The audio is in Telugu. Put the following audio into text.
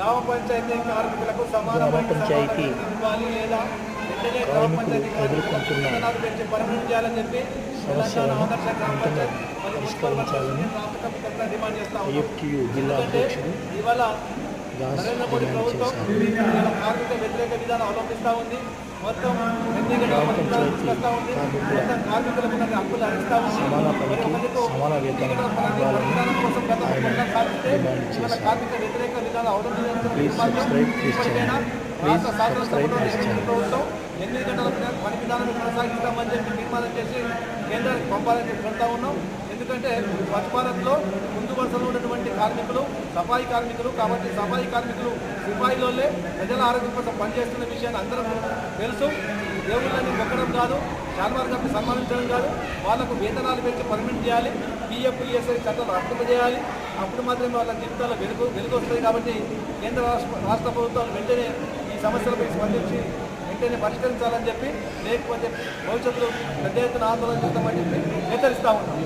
గ్రామ పంచాయతీ కార్మికులకు సమానమైన పంచాయతీ ఇవ్వాలి లేదా వెంటనే గ్రామ కార్మికులు పంచాయతీ వేతనాలు పెంచి చేయాలని చెప్పి తెలంగాణ ఆదర్శ గ్రామ పంచాయతీ రాష్ట్ర డిమాండ్ చేస్తా ఇవాళ దాస్ నరేంద్ర మోడీ ప్రభుత్వం కార్మిక వ్యతిరేక విధానం అవలంబిస్తూ ఉంది మొత్తం వ్యక్తిగత ఉంది మొత్తం కార్మికులకు హక్కులు హరిస్తా ఉంది సమాన మరి ఒకరితో కోసం గత సాధిస్తే. కార్మిక వ్యతిరేక విధానం. Please రాష్ట్ర ఎన్నికల channel. ప్రభుత్వం ఎనిమిది గంటల పని విధానాన్ని కొనసాగిస్తామని చెప్పి తీర్మానం చేసి కేంద్రానికి పంపాలని కోరుతా ఉన్నాం ఎందుకంటే స్వచ్ఛ భారత్లో కార్మికులు సఫాయి కార్మికులు కాబట్టి సఫాయి కార్మికులు సిపాయిలోనే ప్రజల ఆరోగ్యం కోసం పనిచేస్తున్న విషయాన్ని అందరం తెలుసు. దేవుళ్ళని మొక్కడం కాదు చార్మార్ గారిని సన్మానించడం కాదు. వాళ్ళకు వేతనాలు పెంచి పర్మిట్ చేయాలి పిఎఫ్ ఈఎస్ఐ చట్టాలు వర్తింపజేయాలి అప్పుడు మాత్రమే వాళ్ళ జీవితాల్లో వెలుగు వెలుగు వస్తుంది కాబట్టి కేంద్ర రాష్ట్ర రాష్ట్ర ప్రభుత్వాలు వెంటనే ఈ సమస్యలపై స్పందించి వెంటనే పరిష్కరించాలని చెప్పి లేకపోతే భవిష్యత్తులో పెద్ద ఎత్తున ఆందోళన చేస్తామని చెప్పి హెచ్చరిస్తా ఉన్నాం.